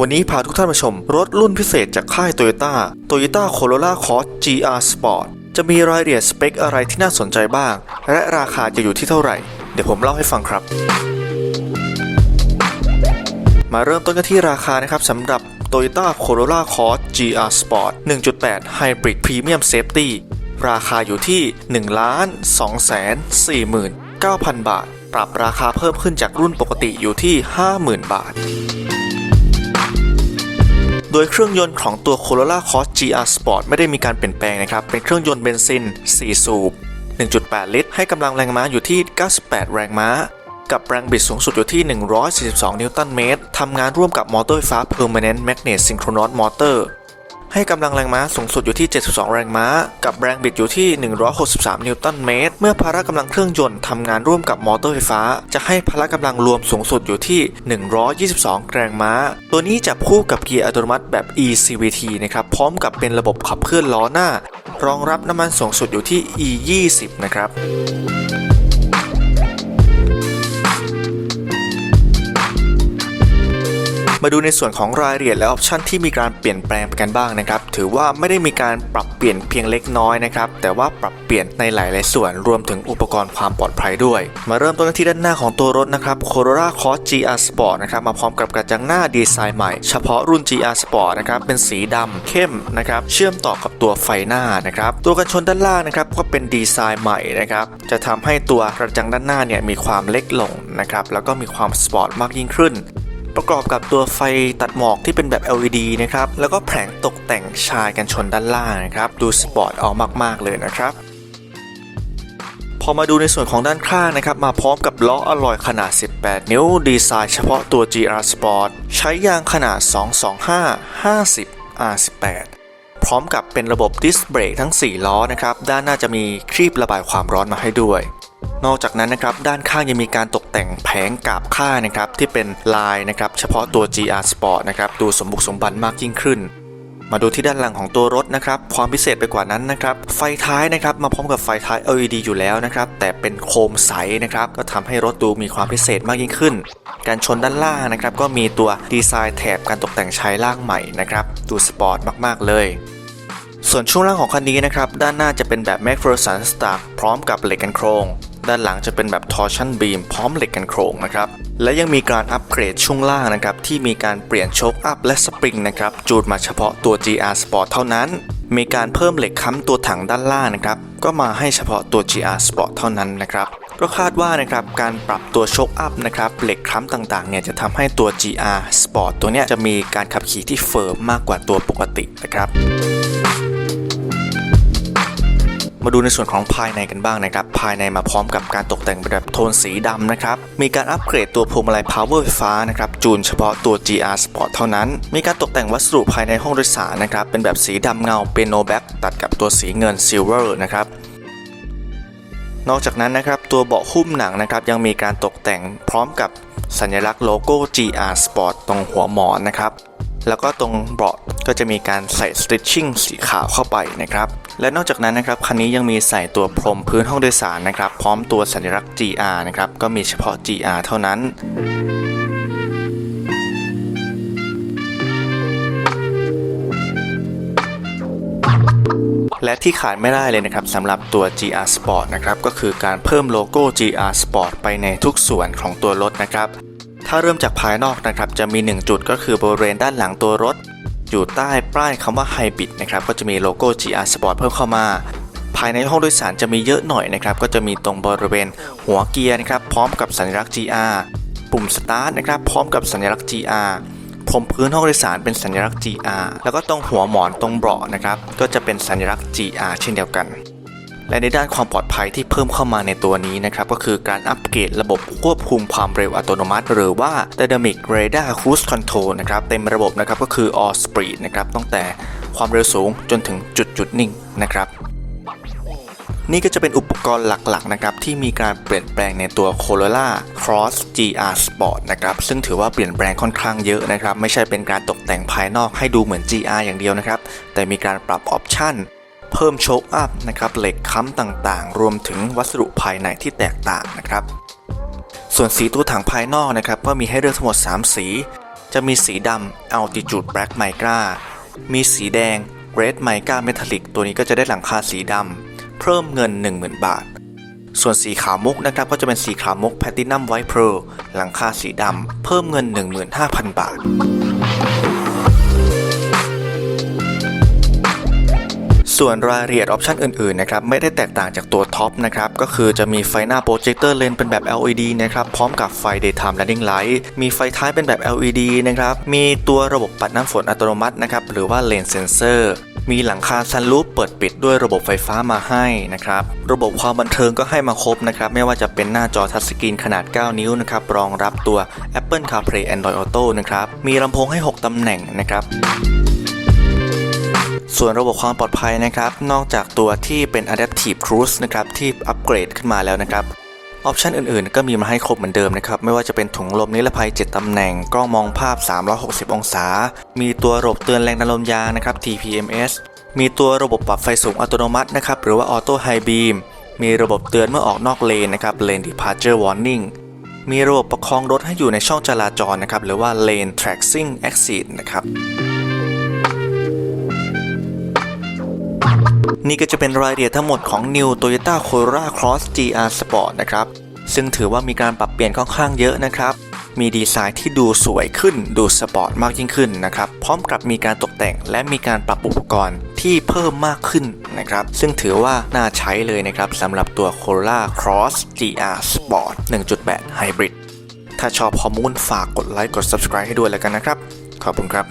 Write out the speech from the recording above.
วันนี้พาทุกท่านมาชมรถรุ่นพิเศษจากค่าย Toyota Toyota Corolla Cross GR Sport จะมีรายละเอียดสเปคอะไรที่น่าสนใจบ้าง และราคาจะอยู่ที่เท่าไหร่ เดี๋ยวผมเล่าให้ฟังครับ มาเริ่มต้นกันที่ราคานะครับสำหรับ Toyota Corolla Cross GR Sport 1.8 Hybrid Premium Safety ราคาอยู่ที่ 1 2 4 9 0 0 0 บาท ปรับราคาเพิ่มขึ้นจากรุ่นปกติอยู่ที่ 50,000 บาท โดยเครื่องยนต์ของตัว Corolla Cross GR Sport ไม่ได้มีการเปลี่ยนแปลงนะครับ เป็นเครื่องยนต์เบนซิน 4 สูบ 1.8 ลิตร ให้กำลังแรงม้าอยู่ที่ 98 แรงม้า กับแรงบิดสูงสุดอยู่ที่ 142 นิวตันเมตร ทำงานร่วมกับมอเตอร์ไฟฟ้า Permanent Magnet Synchronous Motor ให้กำลังแรงม้าสูงสุดอยู่ที่ 72 แรงม้า กับแรงบิดอยู่ที่ 163 นิวตันเมตร เมื่อพละกำลังเครื่องยนต์ทำงานร่วมกับมอเตอร์ไฟฟ้า จะให้พละกำลังรวมสูงสุดอยู่ที่ 122 แรงม้า ตัวนี้จะคู่กับเกียร์อัตโนมัติแบบ eCVT นะครับพร้อมกับเป็นระบบขับเคลื่อนล้อหน้า รองรับน้ำมันสูงสุดอยู่ที่ E20 นะครับ มาดูในส่วนของรายละเอียดและออปชันที่มีการเปลี่ยนแปลงไปกันบ้างนะครับ ถือว่าไม่ได้มีการปรับเปลี่ยนเพียงเล็กน้อยนะครับ แต่ว่าปรับเปลี่ยนในหลาย ๆ ส่วนรวมถึงอุปกรณ์ความปลอดภัยด้วย มาเริ่มต้นที่ด้านหน้าของตัวรถนะครับ Corolla Cross GR Sport นะครับ มาพร้อมกับกระจังหน้าดีไซน์ใหม่ เฉพาะรุ่น GR Sport นะครับ เป็นสีดำเข้มนะครับ เชื่อมต่อกับตัวไฟหน้านะครับ ตัวกันชนด้านล่างนะครับ ก็เป็นดีไซน์ใหม่นะครับ จะทำให้ตัวกระจังด้านหน้าเนี่ยมีความเล็กลงนะครับ แล้วก็มีความสปอร์ตมากยิ่งขึ้น ประกอบกับตัวไฟตัดหมอกที่เป็นแบบ LED นะครับ แล้วก็แผงตกแต่งชายกันชนด้านล่างนะครับ ดูสปอร์ตออกมากๆเลยนะครับ พอมาดูในส่วนของด้านข้างนะครับ มาพร้อมกับล้ออลลอยขนาด 18 นิ้ว ดีไซน์เฉพาะตัว GR Sport ใช้ยางขนาด 225 50 R18 พร้อมกับเป็นระบบดิสเบรกทั้ง 4 ล้อนะครับ ด้านหน้าจะมีครีบระบายความร้อนมาให้ด้วย นอกจากนั้นนะครับด้านข้างยังมีการตกแต่งแผงกาบค่านะครับที่เป็นลายนะครับเฉพาะตัว GR Sport นะครับดูสมบุกสมบันมากยิ่งขึ้นมาดูที่ด้านหลังของตัวรถนะครับ ความพิเศษไปกว่านั้นนะครับ ไฟท้ายนะครับ มาพร้อมกับไฟท้าย LED อยู่แล้วนะครับ แต่เป็นโคมใสนะครับ ก็ทำให้รถดูมีความพิเศษมากยิ่งขึ้น การชนด้านล่างนะครับ ก็มีตัวดีไซน์แถบการตกแต่งชายล่างใหม่นะครับ ดูสปอร์ตมากๆเลย ส่วนช่วงล่างของคันนี้นะครับ ด้านหน้าจะเป็นแบบ McPherson Stack พร้อมกับเหล็กกันโครง ด้านหลังจะเป็นแบบ Torsion Beam พร้อมเหล็กกันโครงนะครับ และยังมีการอัปเกรดช่วงล่างนะครับที่มีการเปลี่ยนโชคอัพและสปริงนะครับจูดมาเฉพาะตัว GR Sport เท่านั้น มีการเพิ่มเหล็กค้ำตัวถังด้านล่างนะครับก็มาให้เฉพาะตัว GR Sport เท่านั้นนะครับก็คาดว่านะครับการปรับตัวโชคอัพนะครับเหล็กค้ำต่างๆเนี่ยจะทำให้ตัว GR Sport ตัวเนี้ยจะมีการขับขี่ที่เฟิร์มมากกว่าตัวปกตินะครับ มาดูในส่วนของภายในกันบ้างนะครับ ภายในมาพร้อมกับการตกแต่งแบบโทนสีดำนะครับ มีการอัปเกรดตัวพวงมาลัย power ไฟฟ้านะครับ จูนเฉพาะตัว GR Sport เท่านั้น มีการตกแต่งวัสดุภายในห้องโดยสารนะครับ เป็นแบบสีดำเงาเปียโนแบ็กตัดกับตัวสีเงิน silver นะครับนอกจากนั้นนะครับตัวเบาะหุ้มหนังนะครับยังมีการตกแต่งพร้อมกับสัญลักษณ์โลโก้ GR Sport ตรงหัวหมอนนะครับ แล้วก็ตรงเบาะก็จะมีการใส่สติชชิ่งสีขาวเข้าไปนะครับ และนอกจากนั้นนะครับคันนี้ยังมีใส่ตัวพรมพื้นห้องโดยสารนะครับ พร้อมตัวสัญลักษณ์ GR นะครับก็มีเฉพาะ GR เท่านั้นและที่ขาดไม่ได้เลยนะครับสำหรับตัว GR Sport นะครับก็คือการเพิ่มโลโก้ GR Sport ไปในทุกส่วนของตัวรถนะครับ ถ้าเริ่มจากภายนอกนะครับจะมี 1 จุดก็คือบริเวณด้านหลังตัวรถ อยู่ใต้ป้ายคำว่าไฮบริดนะครับก็จะมีโลโก้ GR Sport เพิ่มเข้ามา ภายในห้องโดยสารจะมีเยอะหน่อยนะครับก็จะมีตรงบริเวณหัวเกียร์นะครับพร้อมกับสัญลักษณ์ GR ปุ่มสตาร์ทนะครับพร้อมกับสัญลักษณ์ GR พรมพื้นห้องโดยสารเป็นสัญลักษณ์ GR แล้วก็ตรงหัวหมอนตรงเบาะนะครับก็จะเป็นสัญลักษณ์ GR เช่นเดียวกัน และในด้านความปลอดภัยที่เพิ่มเข้ามาในตัวนี้นะครับก็คือการอัปเกรดระบบควบคุมความเร็วอัตโนมัติ หรือว่า Dynamic Radar Cruise Control นะครับเต็มระบบนะครับก็คือ All Speed นะครับตั้งแต่ความเร็วสูงจนถึงจุดจุดนิ่งนะครับนี่ก็จะเป็นอุปกรณ์หลักๆนะครับที่มีการเปลี่ยนแปลงในตัว Corolla Cross GR Sport นะครับซึ่งถือว่าเปลี่ยนแปลงค่อนข้างเยอะนะครับไม่ใช่เป็นการตกแต่งภายนอกให้ดูเหมือน GR อย่างเดียวนะครับแต่มีการปรับออปชั่น เพิ่มโชคอัพนะครับเหล็กค้ำต่างๆ รวมถึงวัสดุภายในที่แตกต่างนะครับ ส่วนสีตัวถังภายนอกนะครับก็มีให้เลือกทั้งหมด 3 สี จะมีสีดำ Altitude Black Mica มีสีแดง Red Mica Metallic ตัวนี้ก็จะได้หลังคาสีดำเพิ่มเงิน 10,000 บาท ส่วนสีขาวมุกนะครับก็จะเป็นสีขาวมุก Platinum White Pearl หลังคาสีดำเพิ่มเงิน 15,000 บาท ส่วนรายละเอียดออปชันอื่นๆนะครับไม่ได้แตกต่างจากตัวท็อปนะครับก็คือจะมีไฟหน้าโปรเจคเตอร์เลนเป็นแบบ LED นะครับพร้อมกับไฟ Daytime Running Light มีไฟท้ายเป็นแบบ LED นะครับมีตัวระบบปัดน้ำฝนอัตโนมัตินะครับหรือว่า Lane Sensor มีหลังคาซันรูฟเปิดปิดด้วยระบบไฟฟ้ามาให้นะครับระบบความบันเทิงก็ให้มาครบนะครับไม่ว่าจะเป็นหน้าจอทัชสกรีนขนาด 9 นิ้วนะครับรองรับตัว Apple CarPlay Android Auto นะครับมีลำโพงให้ 6ตำแหน่งนะครับ ส่วนระบบความปลอดภัยนะครับ นอกจากตัวที่เป็น Adaptive Cruise นะครับที่อัปเกรดขึ้นมาแล้วนะครับออปชันอื่นๆ ก็มีมาให้ครบเหมือนเดิมนะครับ ไม่ว่าจะเป็นถุงลมนิรภัย 7 ตำแหน่ง กล้องมองภาพ 360 องศา มีตัวระบบเตือนแรงดันลมยางนะครับ TPMS มีตัวระบบปรับไฟสูงอัตโนมัตินะครับ หรือว่า Auto High Beam มีระบบเตือนเมื่อออกนอกเลนนะครับ Lane Departure Warning มีระบบประคองรถให้อยู่ในช่องจราจรนะครับ หรือว่า Lane Tracing Exit นะครับ นี่ก็จะเป็นรายละเอียดทั้งหมดของ New Toyota Corolla Cross GR Sport นะครับ ซึ่งถือว่ามีการปรับเปลี่ยนค่อนข้างเยอะนะครับ มีดีไซน์ที่ดูสวยขึ้น ดูสปอร์ตมากยิ่งขึ้นนะครับ พร้อมกับมีการตกแต่งและมีการปรับอุปกรณ์ที่เพิ่มมากขึ้นนะครับ ซึ่งถือว่าน่าใช้เลยนะครับสำหรับตัว Corolla Cross GR Sport 1.8 Hybrid ถ้าชอบข้อมูลฝากกดไลค์กด subscribe ให้ด้วยแล้วกันนะครับ ขอบคุณครับ